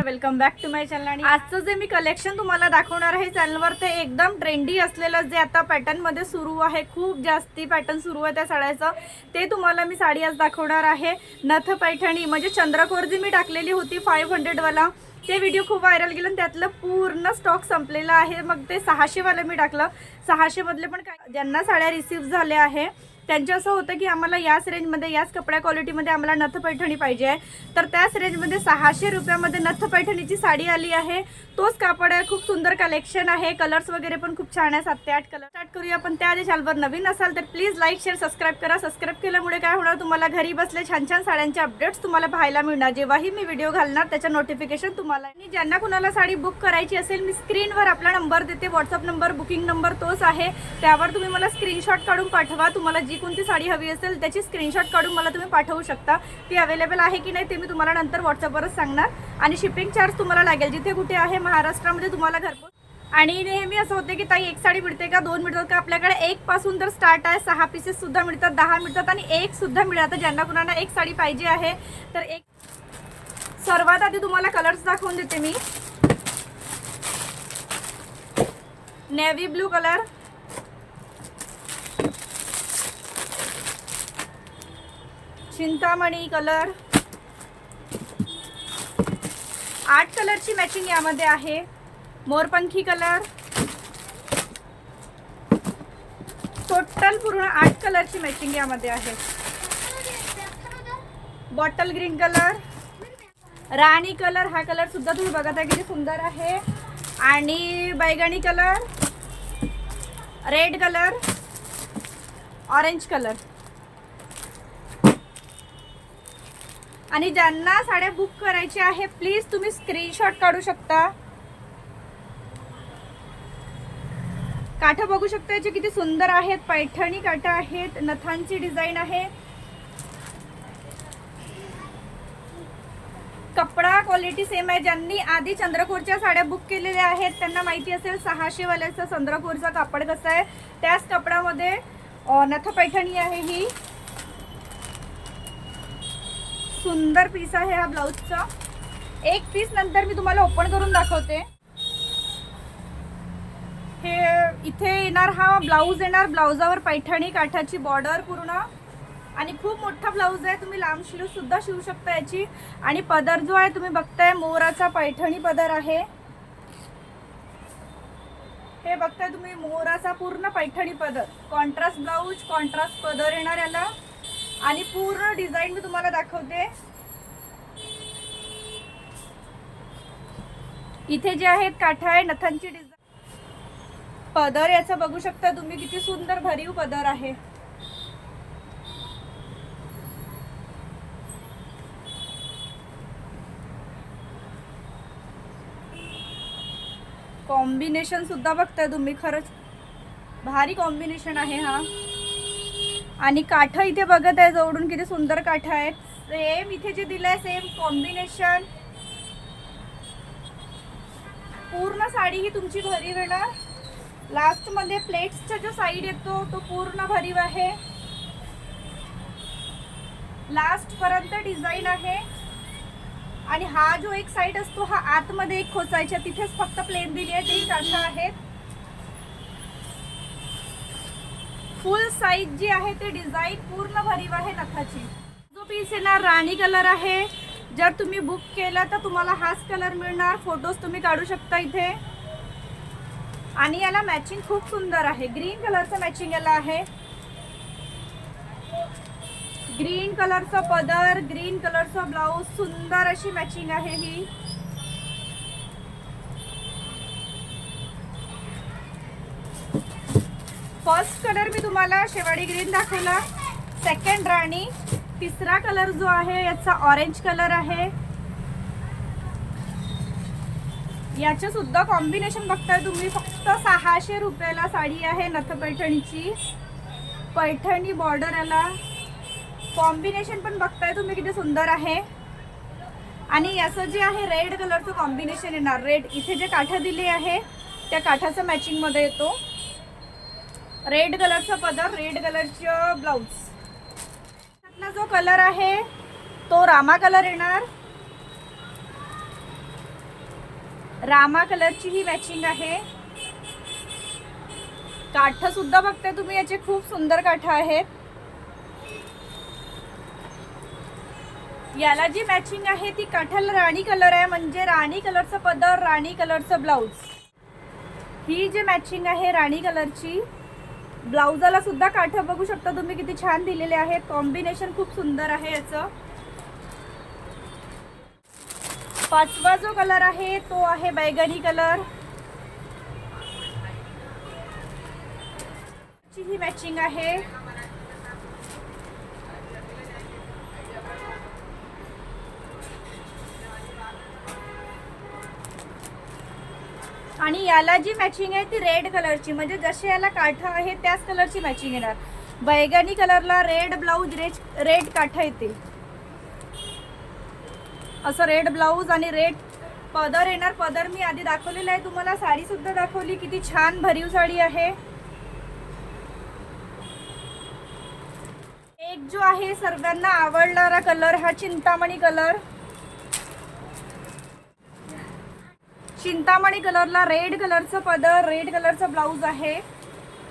Welcome back to my channel आणि आजचं जे मी कलेक्शन तुम्हाला दाखवणार आहे चॅनलवर ते एकदम ट्रेंडी असलेलं जे आता पॅटर्नमध्ये सुरू आहे खूप जास्ती पॅटर्न सुरू आहे त्या साड्याचं ते तुम्हाला मी साडी आज दाखवणार आहे. नथ पैठणी म्हणजे चंद्रकोर जी मी टाकलेली होती फाईव्ह हंड्रेडवाला ते व्हिडिओ खूप व्हायरल गेलं आणि त्यातलं पूर्ण स्टॉक संपलेला आहे. मग ते सहाशेवालं मी टाकलं. सहाशेमधले पण काय ज्यांना साड्या रिसीव्ह झाल्या आहे त्यांचं असं होतं की आम्हाला याच रेंजमध्ये याच कपड्या क्वालिटीमध्ये आम्हाला नथ पैठणी पाहिजे आहे. तर त्याच रेंजमध्ये सहाशे रुपयामध्ये नथ पैठणीची साडी आली आहे. तोच कापड आहे खूप सुंदर कलेक्शन आहे. कलर्स वगैरे पण खूप छान आहे सात ते आठ कलर स्टार्ट करूया पण त्याआधी चॅनलवर नवीन असाल तर प्लीज लाईक शेअर सबस्क्राईब करा. सबस्क्राईब केल्यामुळे काय होणार? तुम्हाला घरी बसले छान छान साड्यांचे अपडेट्स तुम्हाला पाहायला मिळणार. जेव्हाही मी व्हिडिओ घालणार त्याच्या नोटिफिकेशन तुम्हाला आणि ज्यांना कुणाला साडी बुक करायची असेल मी स्क्रीनवर आपला नंबर देते. व्हॉट्सअप नंबर बुकिंग नंबर तोच आहे. त्यावर तुम्ही मला स्क्रीनशॉट काढून पाठवा. तुम्हाला जी कोणती साडी हवी असेल त्याची स्क्रीनशॉट काढून मला तुम्ही पाठवू शकता. ती अवेलेबल आहे की नाही ते मी तुम्हाला नंतर व्हॉट्सअपवरच सांगणार. आणि शिपिंग चार्ज तुम्हाला लागेल. जिथे कुठे आहे महाराष्ट्रामध्ये तुम्हाला घरपोच. आणि नेहमी असं होते की ताई एक साडी मिळते का? दोन मिळतात का? आपल्याकडे एक पासून तर स्टार्ट आहे. सहा पीसेस सुद्धा मिळतात दहा मिळतात आणि एक सुद्धा मिळतात ज्यांना कुणाला एक साडी पाहिजे आहे तर एक सर्वात आधी तुम्हाला कलर्स दाखवून देते मी. Navy blue colour Chintamani colour. आठ कलरची मॅचिंग यामध्ये आहे. मोरपंखी कलर. टोटल पूर्ण आठ कलरची मॅचिंग यामध्ये आहे. बॉटल ग्रीन कलर राणी कलर हा कलर सुद्धा तुम्ही बघत आहे किती सुंदर आहे. आणि बैगणी colour. Red colour orange colour आणि ज्यांना साड्या बुक करायच्या आहे प्लीज तुम्ही स्क्रीनशॉट काढू शकता. काठं बघू शकता याचे किती सुंदर आहेत. पैठणी काठं आहेत नथांची डिझाईन आहे. कपडा क्वालिटी सेम आहे. ज्यांनी आधी चंद्रकोरच्या साड्या बुक केलेल्या आहेत त्यांना माहिती असेल सहाशे वाल्याचं चंद्रकोरचा कापड कसं आहे. त्याच कपडामध्ये नथ पैठणी आहे ही. सुंदर पीस आहे हा ब्लाऊजचा एक पीस नंतर मी तुम्हाला ओपन करून दाखवते. हे इथे येणार हा ब्लाऊज येणार ब्लाऊजावर पैठणी काठाची बॉर्डर पूर्ण. आणि खूप मोठा ब्लाऊज आहे तुम्ही लांब शिलू सुद्धा शिवू शकता याची. आणि पदर जो आहे तुम्ही बघताय मोराचा पैठणी पदर आहे. हे बघताय तुम्ही मोराचा पूर्ण पैठणी पदर. कॉन्ट्रास्ट ब्लाऊज कॉन्ट्रास्ट पदर येणार याला. आणि पूर्ण डिझाईन मी तुम्हाला दाखवते. इथे जे आहेत काठा आहे नथांची डिझाईन पदर याचा बघू शकता तुम्ही किती सुंदर भरीव पदर आहे. कॉम्बिनेशन सुद्धा बघताय तुम्ही खरंच भारी कॉम्बिनेशन आहे हा. आणि काठ इथे बघत आहे जवळून किती सुंदर काठ आहेत. सेम इथे जे दिलंय सेम कॉम्बिनेशन पूर्ण साडी ही तुमची भरीव येणार लास्टमध्ये प्लेट्सचा जो साईड येतो तो पूर्ण भरीव आहे. लास्ट पर्यंत डिझाईन आहे. आणि हा जो एक साईड असतो हा आतमध्ये एक खोचायच्या तिथेच फक्त प्लेन दिली आहे तेही काठा आहेत. फुल साईज जी आहे ते डिझाईन पूर्ण भरीव आहे नखाची. जो पीस येणार राणी कलर आहे. जर तुम्ही बुक केला तर तुम्हाला हाच कलर मिळणार. फोटोज तुम्ही काढू शकता इथे. आणि याला मॅचिंग खूप सुंदर आहे. ग्रीन कलरचं मॅचिंग याला आहे. ग्रीन कलरचं पदर ग्रीन कलरचं ब्लाऊज सुंदर अशी मॅचिंग आहे ही. फर्स्ट कलर मी तुम्हाला शेवाडी ग्रीन दाखवला. सेकंड राणी. तिसरा कलर जो आहे याचा ऑरेंज कलर आहे. याचे सुद्धा कॉम्बिनेशन बघताय तुम्ही. फक्त सहाशे रुपयाला साडी आहे नथ पैठणीची. पैठणी बॉर्डर आला कॉम्बिनेशन पण बघताय तुम्ही किती सुंदर आहे. आणि याचं जे आहे रेड कलरचं कॉम्बिनेशन येणार. रेड इथे जे काठं दिली आहे त्या काठाचं मॅचिंगमध्ये येतो. रेड कलरचा पदर रेड कलरचं ब्लाऊज त्यातला जो कलर आहे तो रामा कलर येणार. रामा कलरची ही मॅचिंग आहे. काठ सुद्धा बघताय तुम्ही याचे खूप सुंदर काठ आहेत. याला जी मॅचिंग आहे ती काठाला राणी कलर आहे म्हणजे राणी कलरचं पदर राणी कलरचं ब्लाऊज ही जी मॅचिंग आहे राणी कलरची ब्लाउजाला सुद्धा काठ बघू शकता. तुम्ही किती छान दिलेले आहेत. कॉम्बिनेशन खूप सुंदर आहे याचं. पाचवा जो कलर आहे तो आहे बैगनी कलर ही मॅचिंग आहे. आणि याला जी मॅचिंग आहे ती रेड कलरची म्हणजे जसे याला काठा आहे त्याच कलरची मॅचिंग येणार. बैगनी कलरला रेड ब्लाऊज रेड रेड काठा येते. असं रेड ब्लाऊज आणि रेड पदर येणार. पदर मी आधी दाखवलेला आहे. तुम्हाला साडी सुद्धा दाखवली. किती छान भरीव साडी आहे. एक जो आहे सर्वांना आवडणारा कलर हा चिंतामणी कलर चिंतामणी कलरला रेड कलरचं पदर रेड कलरचं ब्लाऊज आहे.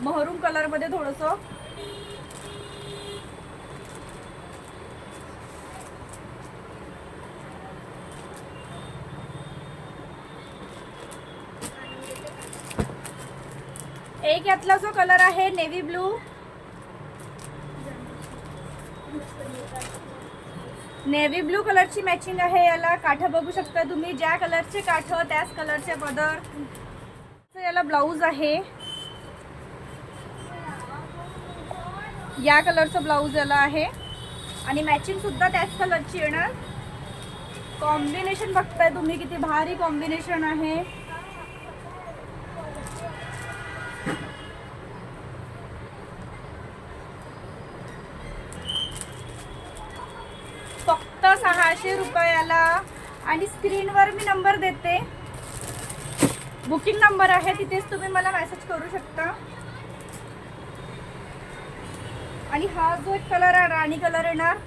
महरूम कलरमध्ये थोडंसं. एक यातला जो कलर आहे नेव्ही ब्लू नेव्ही ब्लू कलरची मॅचिंग आहे याला काठ बघू शकता तुम्ही. ज्या कलरचे काठ त्याच कलरचे पदर याला ब्लाऊज आहे. या कलरचं ब्लाऊज याला आहे. आणि मॅचिंग सुद्धा त्याच कलरची येणार. कॉम्बिनेशन बघताय तुम्ही किती भारी कॉम्बिनेशन आहे फक्त सहाशे रुपयाला. आणि स्क्रीनवर मी नंबर देते. बुकिंग नंबर आहे तिथेच तुम्ही मला मेसेज करू शकता. आणि हा जो एक कलर आहे राणी कलर येणार.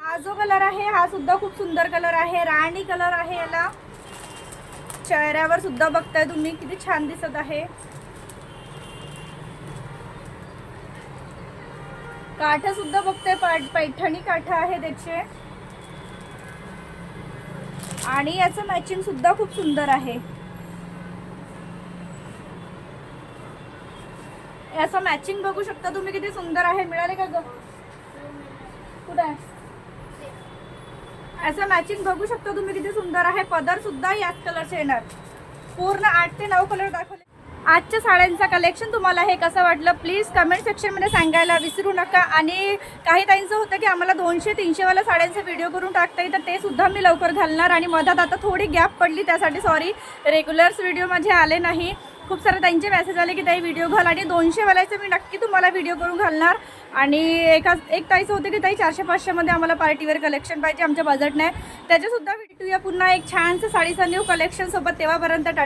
हा जो कलर आहे हा सुद्धा खूप सुंदर कलर आहे. राणी कलर आहे याला. चेहऱ्यावर सुद्धा बघताय तुम्ही किती छान दिसत आहे. काठ सुद्धा बघते पैठणी काठ आहे त्याचे आणि याचं मॅचिंग सुद्धा खूप सुंदर आहे. याचं मॅचिंग बघू शकता तुम्ही किती सुंदर आहे. मिळाले का ग? कुठे याचं मॅचिंग बघू शकता तुम्ही किती सुंदर आहे. पदर सुद्धा याच कलरचे येणार. पूर्ण आठ ते नऊ कलर दाखवले. आजच्या साड्यांचा कलेक्शन तुम्हाला हे कसं वाटलं? प्लीज कमेंट सेक्शनमध्ये सांगायला विसरू नका. आणि काही ताईंचं होतं की आम्हाला दोनशे तीनशेवाला साड्यांचे व्हिडिओ करून टाकता येईल तर ते सुद्धा मी लवकर घालणार आणि मधात आता थोडी गॅप पडली त्यासाठी सॉरी रेग्युलर्स व्हिडिओ माझे आले नाही. खूप सारे त्यांचे मेसेज आले की ताई व्हिडिओ घाल. आणि दोनशेवाल्याचं मी नक्की तुम्हाला व्हिडिओ करून घालणार. आणि एका एक ताईचं होतं की ताई चारशे पाचशेमध्ये आम्हाला पार्टीवेअर कलेक्शन पाहिजे आमच्या बजेट नाही त्याच्यासुद्धा भेटूया पुन्हा एक छानसं साडीचा न्यू कलेक्शनसोबत तेव्हापर्यंत. टाटा